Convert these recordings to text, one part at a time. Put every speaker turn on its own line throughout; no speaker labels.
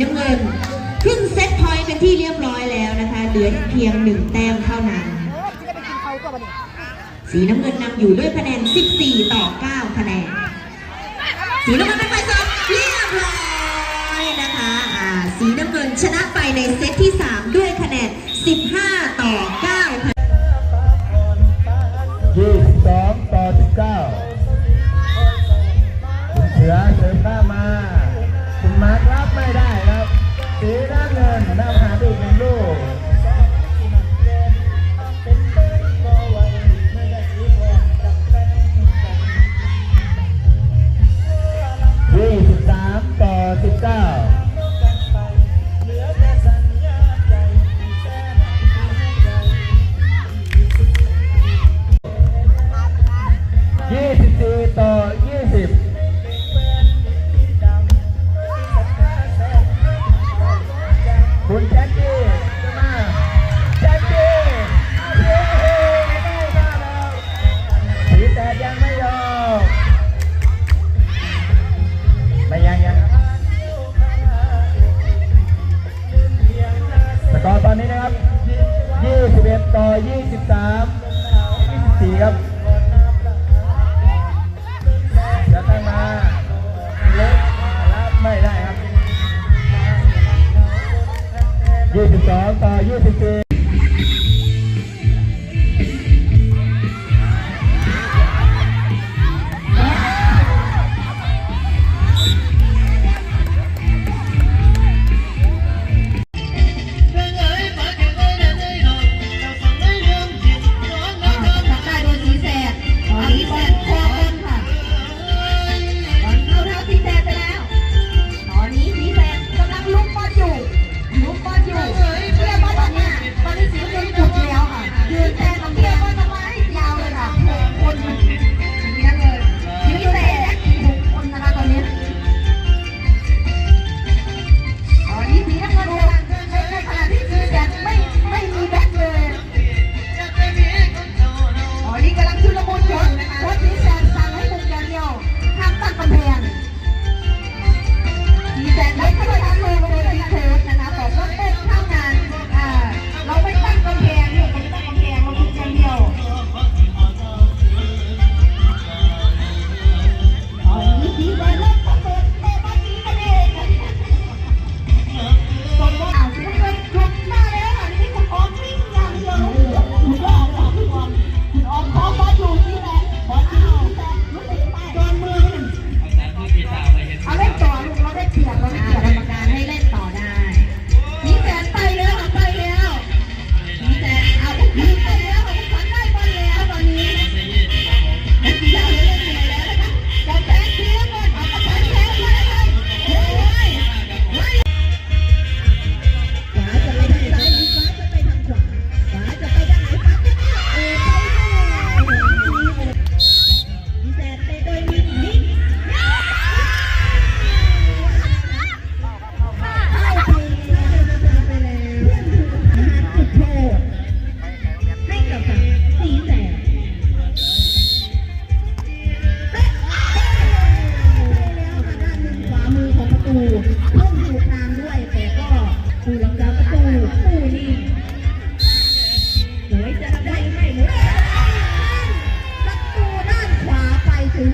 น้ำเงิน ขึ้นเซตพอยต์เป็นที่เรียบร้อยแล้วนะคะ เหลือเพียงหนึ่งแต้มเท่านั้น สีน้ำเงินนำอยู่ด้วยคะแนน 14 ต่อ 9 คะแนน สีน้ำเงินเป็นไปสอบเรียบร้อยนะคะสีน้ำเงินชนะไปในเซตที่ 3 ด้วยคะแนน 15 ต่อ 9
เงินนำหาไปอีกหนึ่งลูกยี่สิบสามต่อสิบเก้า 23 24 ครับจะตั้งมาเล็กรับไม่ได้ครับ 22 ต่อ 24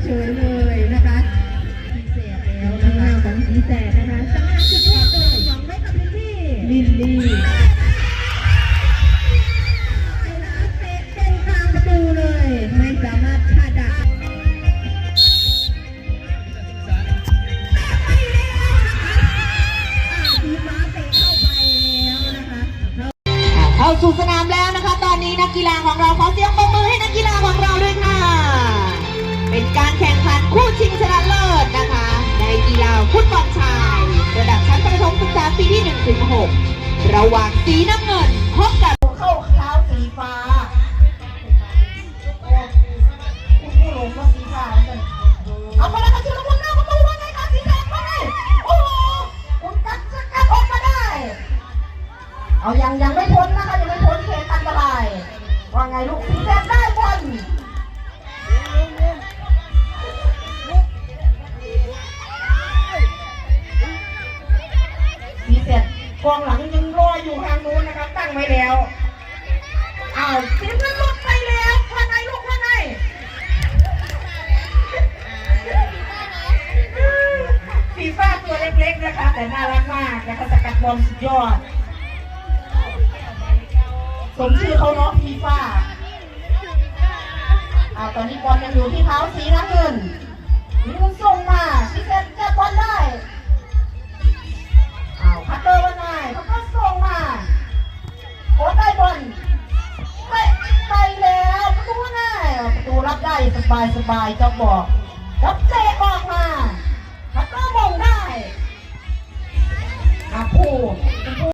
เฉยๆเลยนะคะสีแสดแล้วนะคะของสี
แสดนะคะสำนักจุดโทษเลย
หวังไว้กับพื้นที่ล
ินลี่
เตะตรงกลางประตูเลยไม่สามารถคาดดักสีฟ้าเตะเข้าไปแล้วนะคะ
เข้าสู่สนามแล้วนะคะ ตอนนี้นักกีฬาของเราขอเสียงปรบมือให้นักกีฬาของเราด้วยค่ะ เป็นการแข่งขันคู่ชิงชนะเลิศนะคะ ในกีฬาฟุตบอลชาย ระดับชั้นประถมศึกษาปีที่1ถึง6ระหว่างสีน้ำเงินพบกับ
เข้าเท้าสีฟ้าโอ้คุณผู้หลงว่าสีฟ้าเลยเอาไปแล้วค่ะชุลมุนหน้าประตูว่าไงคะสีแดงว่าไงโอ้โหคุณกัดจะกัดออกมาได้ เอายังยังไม่พ้นนะคะยังไม่พ้นเขตอันตรายว่าไงลูกสีแดง รออยู่ทางนู้นนะครับ ตั้งไว้แล้วอ้าวทีมนั้นหลุดไปแล้วข้างในลูกข้างในฟีฟ่าตัวเล็กๆนะคะแต่น่ารักมากนะคะสกัดบอลสุดยอด สมชื่อเขาเนาะฟีฟ่าอ้าวตอนนี้บอลยังอยู่ที่เท้าสีน้ำเงินนี่มันส่งมาพี่เซนจับบอลได้ บอลไปไปแล้วประตูหน้าประตูรับได้สบายสบายเจ้าบอกรับเตะออกมาแล้วก็มงได้อาผู้